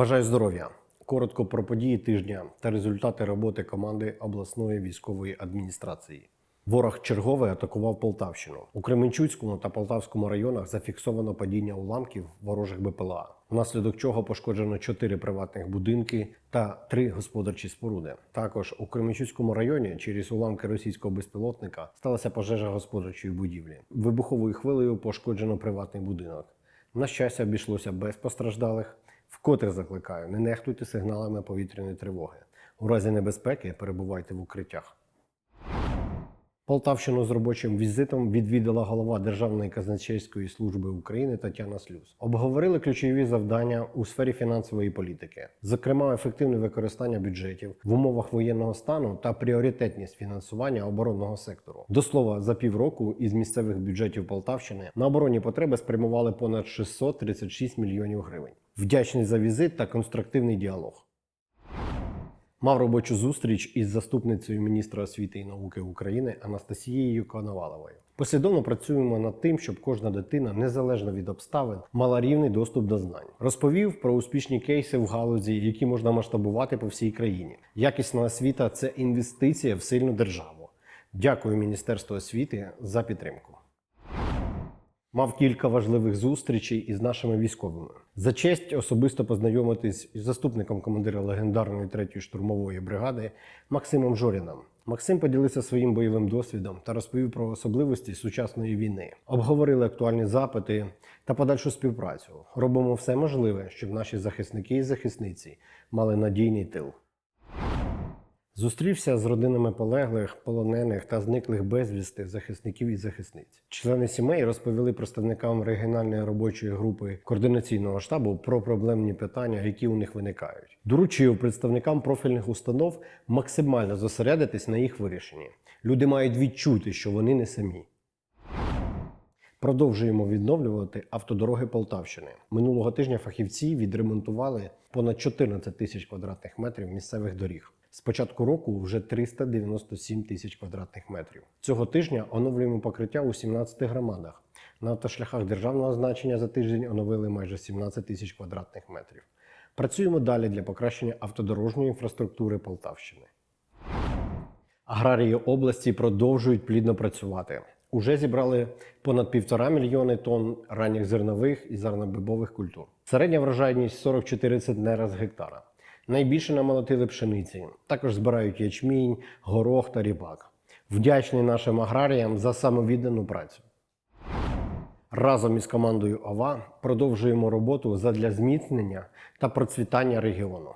Бажаю здоров'я! Коротко про події тижня та результати роботи команди обласної військової адміністрації. Ворог чергове атакував Полтавщину. У Кременчуцькому та Полтавському районах зафіксовано падіння уламків ворожих БПЛА, внаслідок чого пошкоджено 4 приватних будинки та 3 господарчі споруди. Також у Кременчуцькому районі через уламки російського безпілотника сталася пожежа господарчої будівлі. Вибуховою хвилею пошкоджено приватний будинок. На щастя, обійшлося без постраждалих. Вкотре закликаю, не нехтуйте сигналами повітряної тривоги. У разі небезпеки перебувайте в укриттях. Полтавщину з робочим візитом відвідала голова Державної казначейської служби України Тетяна Слюз. Обговорили ключові завдання у сфері фінансової політики, зокрема, ефективне використання бюджетів в умовах воєнного стану та пріоритетність фінансування оборонного сектору. До слова, за півроку із місцевих бюджетів Полтавщини на оборонні потреби спрямували понад 636 мільйонів гривень. Вдячний за візит та конструктивний діалог. Мав робочу зустріч із заступницею міністра освіти і науки України Анастасією Коноваловою. Послідовно працюємо над тим, щоб кожна дитина, незалежно від обставин, мала рівний доступ до знань. Розповів про успішні кейси в галузі, які можна масштабувати по всій країні. Якісна освіта це інвестиція в сильну державу. Дякую Міністерству освіти за підтримку. Мав кілька важливих зустрічей із нашими військовими. За честь особисто познайомитись із заступником командира легендарної 3-ї штурмової бригади Максимом Жоріном. Максим поділився своїм бойовим досвідом та розповів про особливості сучасної війни. Обговорили актуальні запити та подальшу співпрацю. Робимо все можливе, щоб наші захисники і захисниці мали надійний тил. Зустрівся з родинами полеглих, полонених та зниклих безвісти захисників і захисниць. Члени сімей розповіли представникам регіональної робочої групи координаційного штабу про проблемні питання, які у них виникають. Доручив представникам профільних установ максимально зосередитись на їх вирішенні. Люди мають відчути, що вони не самі. Продовжуємо відновлювати автодороги Полтавщини. Минулого тижня фахівці відремонтували понад 14 тисяч квадратних метрів місцевих доріг. З початку року вже 397 тисяч квадратних метрів. Цього тижня оновлюємо покриття у 17 громадах. На автошляхах державного значення за тиждень оновили майже 17 тисяч квадратних метрів. Працюємо далі для покращення автодорожньої інфраструктури Полтавщини. Аграрії області продовжують плідно працювати. Уже зібрали понад півтора мільйони тонн ранніх зернових і зернобибових культур. Середня врожайність 44 центнера з гектара. Найбільше намолотили пшениці. Також збирають ячмінь, горох та ріпак. Вдячний нашим аграріям за самовіддану працю. Разом із командою ОВА продовжуємо роботу задля зміцнення та процвітання регіону.